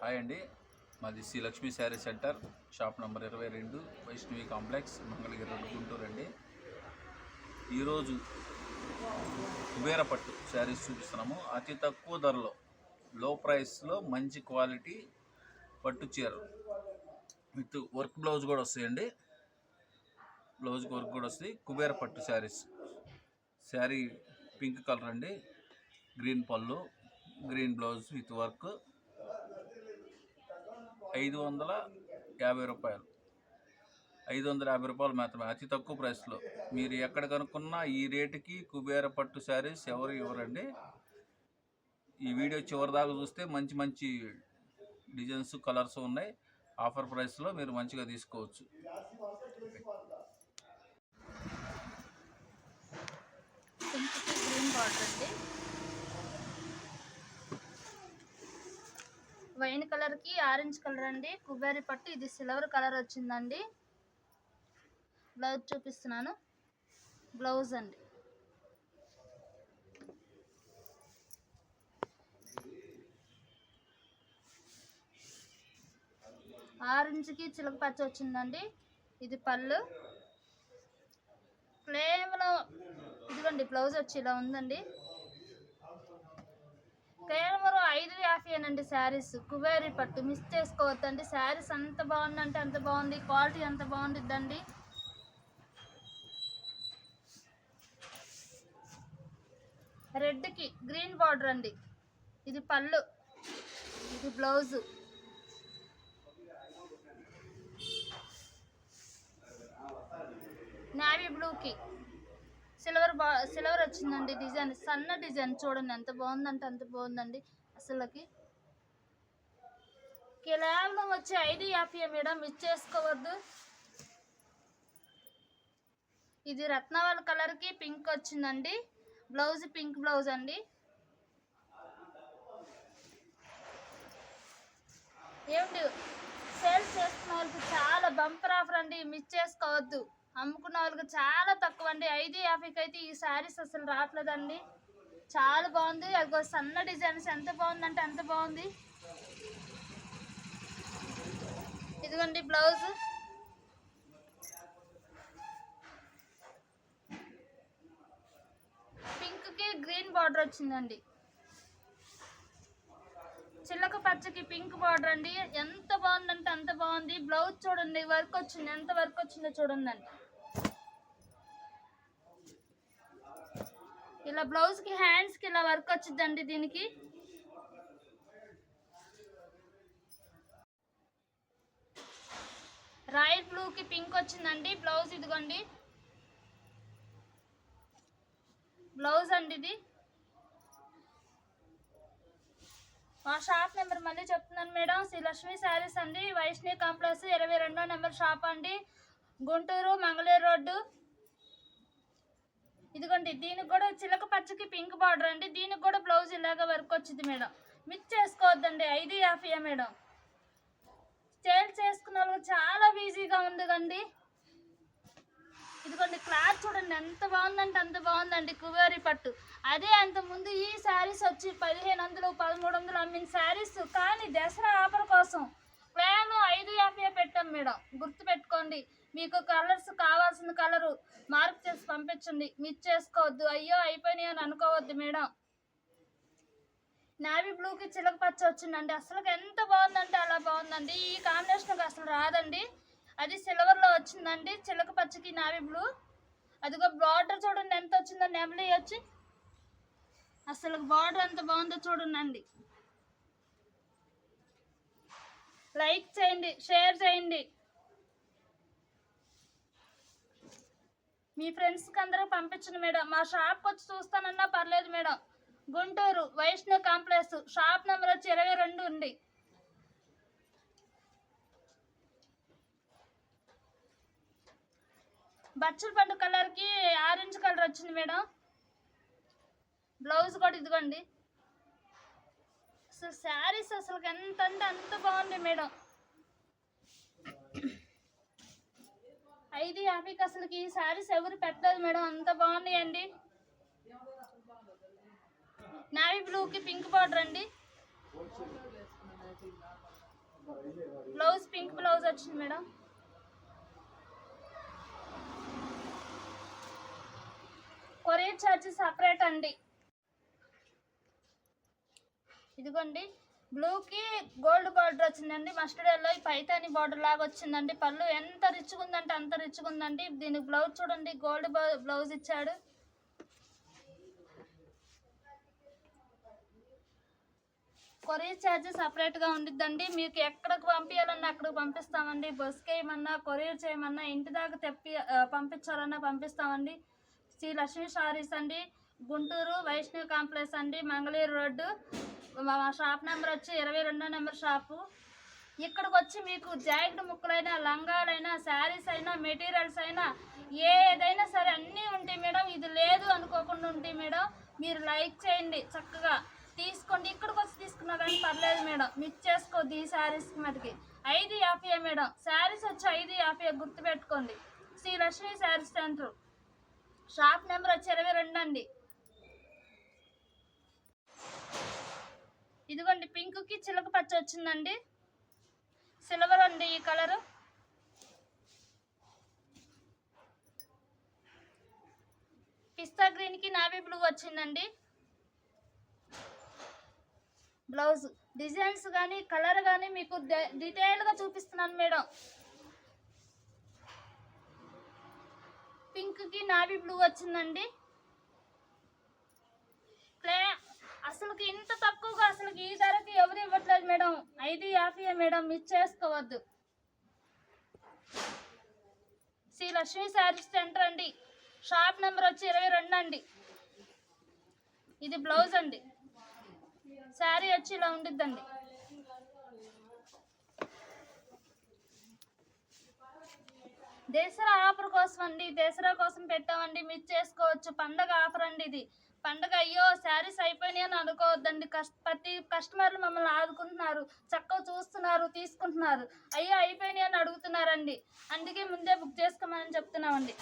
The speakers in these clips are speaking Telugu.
హాయ్ అండి. మాది Shri Lakshmi saree centre shop number ఇరవై రెండు వైష్ణవి కాంప్లెక్స్ మంగళగిరి రోడ్ గుంటూరు అండి. ఈరోజు కుబేర పట్టు శారీస్ చూపిస్తున్నాము. అతి తక్కువ ధరలో లో ప్రైస్లో మంచి క్వాలిటీ పట్టు చీర. విత్ వర్క్ బ్లౌజ్ కూడా వస్తాయండి. బ్లౌజ్కి వర్క్ కూడా వస్తుంది కుబేర పట్టు శారీస్. శారీ పింక్ కలర్ అండి. గ్రీన్ పళ్ళు గ్రీన్ బ్లౌజ్ విత్ వర్క్. ఐదు వందల యాభై రూపాయలు. ఐదు వందల యాభై రూపాయలు మాత్రమే అతి తక్కువ ప్రైస్లో. మీరు ఎక్కడ కనుక్కున్నా ఈ రేటుకి కుబేర పట్టు శారీస్ ఎవరు ఇవ్వరండి. ఈ వీడియో చివరి దాకా చూస్తే మంచి మంచి డిజైన్స్ కలర్స్ ఉన్నాయి. ఆఫర్ ప్రైస్లో మీరు మంచిగా తీసుకోవచ్చు. గ్రీన్ బార్డర్ అండి. వైన్ కలర్కి ఆరెంజ్ కలర్ అండి. కుబేరి పట్టు. ఇది సిల్వర్ కలర్ వచ్చిందండి. బ్లౌజ్ చూపిస్తున్నాను. బ్లౌజ్ అండి. ఆరెంజ్కి చిలక పచ్చ వచ్చిందండి. ఇది పళ్ళు. కేవలం ఇదిగోండి బ్లౌజ్ వచ్చి ఇలా ఉందండి. కేవలం ఐదు యాభైనండి శారీస్. కువేరి పట్టు. మిస్ చేసుకోవద్దండి. శారీస్ అంత బాగుందంటే అంత బాగుంది. క్వాలిటీ అంత బాగుండిద్దండి. రెడ్కి గ్రీన్ బార్డర్ అండి. ఇది పళ్ళు. ఇది బ్లౌజు. నావీ బ్లూకి. సిల్వర్ బా సిల్వర్ వచ్చిందండి డిజైన్ సన్న డిజైన్ చూడండి ఎంత బాగుందంటే అంత బాగుందండి అసలుకి. కేవలం వచ్చి ఐదు యాభై మేడం ఇచ్చేసుకోవద్దు ఇది రత్నవాల్ కలర్కి పింక్ వచ్చిందండి. బ్లౌజ్ పింక్ బ్లౌజ్ అండి. ఏమిటి సేల్స్ చేస్తున్న వాళ్ళకి చాలా బంపర్ ఆఫర్ అండి మిస్ చేసుకోవద్దు. అమ్ముకున్న వాళ్ళకి చాలా తక్కువ అండి ఐదు యాభైకి అయితే ఈ శారీస్ అసలు రావట్లేదండి. చాలా బాగుంది. అది సన్న డిజైన్స్ ఎంత బాగుందంటే అంత బాగుంది. ఇదిగోండి బ్లౌజ్. పింక్కి గ్రీన్ బార్డర్ వచ్చిందండి. చిల్లక పచ్చకి పింక్ బార్డర్ అండి. ఎంత బాగుందంటే అంత బాగుంది. బ్లౌజ్ చూడండి వర్క్ వచ్చింది. ఎంత వర్క్ వచ్చిందో చూడండి ఇలా బ్లౌజ్కి హ్యాండ్స్కి ఇలా వర్క్ వచ్చిందండి దీనికి. రాయల్ బ్లూకి పింక్ వచ్చిందండి. బ్లౌజ్ ఇదిగోండి. బ్లౌజ్ అండి ఇది. మా షాప్ నెంబర్ మళ్ళీ చెప్తున్నాను మేడం. శ్రీ లక్ష్మీ శారీస్ అండి. వైష్ణవి కాంప్లెక్స్ ఇరవై రెండో నెంబర్ షాప్ అండి. గుంటూరు మంగళూరు రోడ్డు. ఇదిగోండి దీనికి కూడా చిలక పచ్చకి పింక్ బార్డర్ అండి. దీనికి కూడా బ్లౌజ్ ఇలాగ వర్క్ వచ్చింది మేడం. మిక్స్ చేసుకోవద్దండి ఐదు యాభై మేడం. సేల్ చేసుకున్న వాళ్ళకి చాలా ఈజీగా ఉంది కండి ఇదిగోండి క్లాత్ చూడండి ఎంత బాగుందంటే అంత బాగుందండి కువేరి పట్టు. అదే అంతకుముందు ఈ శారీస్ వచ్చి పదిహేను వందలు పదమూడు వందలు అమ్మిన శారీస్ కానీ దసరా ఆఫర్ కోసం ప్లాన్ ఐదు యాభై పెట్టాం మేడం. గుర్తు పెట్టుకోండి మీకు కలర్స్ కావాల్సిన కలరు మార్క్ చేసి పంపించండి. మిస్ చేసుకోవద్దు. అయ్యో అయిపోయినాయి అని అనుకోవద్దు మేడం. నావీ బ్లూకి చిలక పచ్చ వచ్చిందండి. అసలు ఎంత బాగుందంటే అలా బాగుందండి. ఈ కాంబినేషన్కి అసలు రాదండి. అది సిల్వర్లో వచ్చిందండి. చిలక పచ్చకి నావీ బ్లూ. అదిగో బార్డర్ చూడండి ఎంత వచ్చిందో నెమలి వచ్చి. అసలు బార్డర్ ఎంత బాగుందో చూడండి లైక్ చేయండి షేర్ చేయండి. మీ ఫ్రెండ్స్కి అందరూ పంపించండి మేడం. మా షాప్కి వచ్చి చూస్తానన్నా పర్లేదు madam. Guntur Vaishnav complex shop number వచ్చి ఇరవై రెండు ఉంది. బచ్చల పండు కలర్కి ఆరెంజ్ కలర్ వచ్చింది మేడం. బ్లౌజ్ కూడా ఇదిగోండి. అసలు శారీస్ అసలు ఎంత అంటే అంత బాగుంది మేడం. ఐదు యాభైకి అసలుకి ఈ శారీస్ ఎవరు పెట్టలేదు మేడం? అంత బాగున్నాయండి. నావీ బ్లూకి పింక్ బార్డర్ అండి. బ్లౌజ్ పింక్ బ్లౌజ్ వచ్చింది మేడం. కొరియర్ ఛార్జ్ సపరేట్ అండి. ఇదిగోండి. బ్లూకి గోల్డ్ బార్డర్ వచ్చిందండి మస్టర్డ్ ఎల్లో పైతాని బార్డర్ లాగా వచ్చిందండి. పళ్ళు ఎంత రిచ్గా ఉందంటే అంత రిచ్గా ఉందండి దీనికి బ్లౌజ్ చూడండి గోల్డ్ బ్లౌజ్ ఇచ్చాడు. కొరియర్ ఛార్జ్ సపరేట్గా ఉండిద్దండి. మీకు ఎక్కడికి పంపించాలన్నా అక్కడికి పంపిస్తామండి. బస్కి వేయమన్నా కొరియర్ చేయమన్నా ఇంటి దాకా తెప్పి పంపించాలన్నా పంపిస్తామండి. శ్రీ లక్ష్మీ సారీస్ అండి గుంటూరు వైష్ణవి కాంప్లెక్స్ అండి మంగళూరు రోడ్డు. మా షాప్ నెంబర్ వచ్చి ఇరవై రెండో నెంబర్ షాపు. ఇక్కడికి వచ్చి మీకు జాకెట్ ముక్కలైనా లంగాలైనా శారీస్ అయినా మెటీరియల్స్ అయినా ఏదైనా సరే అన్నీ ఉంటాయి మేడం. ఇది లేదు అనుకోకుండా ఉంటాయి మేడం. మీరు లైక్ చేయండి చక్కగా. తీసుకోండి. ఇక్కడికి వచ్చి తీసుకున్నా కానీ పర్లేదు మేడం. మిక్స్ చేసుకోద్ది ఈ శారీస్కి మటుకి ఐదు యాభై మేడం. శారీస్ వచ్చి ఐదు యాభై గుర్తుపెట్టుకోండి. Shri Lakshmi sarees centre. Shop number వచ్చి ఇరవై రెండు అండి. ఇదిగోండి పింక్కి చిలక పచ్చ వచ్చిందండి. సిల్వర్ అండి ఈ కలరు. పిస్తా గ్రీన్కి నావీ బ్లూ వచ్చిందండి. బ్లౌజ్ డిజైన్స్ కానీ కలర్ కానీ మీకు డె- డీటెయిల్గా చూపిస్తున్నాను మేడం. పింక్కి నావీ బ్లూ వచ్చిందండి. క్లే అసలుకి ఇంత తక్కువగా అసలుకి ఈ ధరకి ఎవరు ఇవ్వట్లేదు మేడం? ఐదు యాభై మేడం మీరు చేసుకోవద్దు. శ్రీ లక్ష్మీ శారీస్ సెంటర్ అండి. షాప్ నెంబర్ వచ్చి ఇరవై రెండు అండి. ఇది బ్లౌజ్ అండి. శారీ వచ్చి ఇలా ఉండిద్దండి. దసరా ఆఫర్ కోసం అండి దసరా కోసం పెట్టామండి మిస్ చేసుకోవచ్చు. పండగ ఆఫర్ అండి ఇది. పండగ అయ్యో శారీస్ అయిపోయినాయి అని అనుకోవద్దండి. కష్ట ప్రతి కస్టమర్లు మమ్మల్ని ఆదుకుంటున్నారు. చక్కగా చూస్తున్నారు తీసుకుంటున్నారు. అయ్యో అయిపోయినాయి అని అడుగుతున్నారండి. అందుకే ముందే బుక్ చేసుకోమని చెప్తున్నామండి.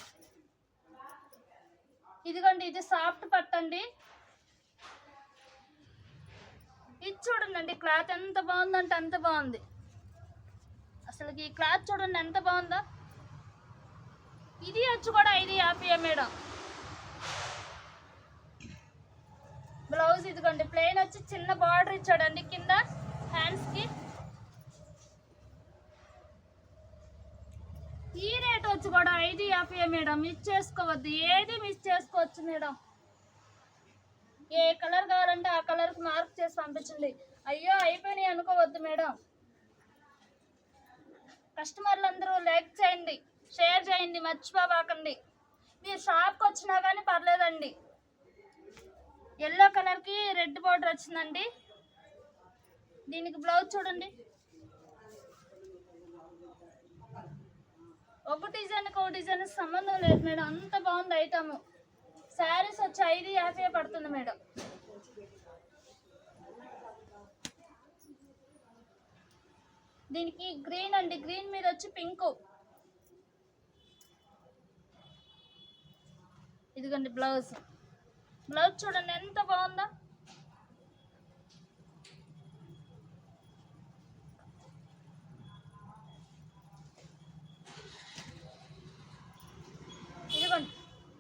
ఇదిగోండి ఇది సాఫ్ట్ పట్టండి ఇది చూడండి క్లాత్ ఎంత బాగుందంటే అంత బాగుంది. అసలు ఈ క్లాత్ చూడండి ఎంత బాగుందో. ఇది వచ్చి కూడా ఐదు యాభై మేడం. బ్లౌజ్ ఇదిగోండి ప్లెయిన్ వచ్చి చిన్న బార్డర్ ఇచ్చాడండి కింద హ్యాండ్స్కి ఈ రేట్ వచ్చి కూడా ఐదు యాభై మేడం మిస్ చేసుకోవద్దు. ఏది మిస్ చేసుకోవచ్చు మేడం? ఏ కలర్ కావాలంటే ఆ కలర్కి మార్క్ చేసి పంపించండి. అయ్యో అయిపోయినాయి అనుకోవద్దు మేడం. కస్టమర్లు అందరూ లైక్ చేయండి షేర్ చేయండి మర్చిపోబాకండి. మీరు షాప్కి వచ్చినా కానీ పర్లేదండి. ఎల్లో కలర్కి రెడ్ బార్డర్ వచ్చిందండి. దీనికి బ్లౌజ్ చూడండి. ఒక డిజైన్కి ఒక డిజైన్ సంబంధం లేదు మేడం. అంత బాగుంది ఐటమ్. శారీస్ వచ్చి ఐదు యాభై పడుతుంది మేడం. దీనికి గ్రీన్ అండి. గ్రీన్ మీద వచ్చి పింక్. ఇదిగోండి బ్లౌజ్. బ్లౌజ్ చూడండి ఎంత బాగుందో? ఇదిగోండి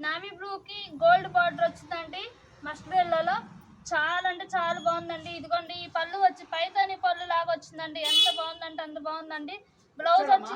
నావీ బ్లూకి గోల్డ్ బార్డర్ వచ్చిందండి మస్టర్డ్ ఎల్లోలో చాలా అంటే చాలా బాగుందండి. ఇదిగోండి ఈ పళ్ళు వచ్చి పైతాని పళ్ళు లాగా వచ్చిందండి. ఎంత బాగుందంటే అంత బాగుందండి. బ్లౌజ్ వచ్చి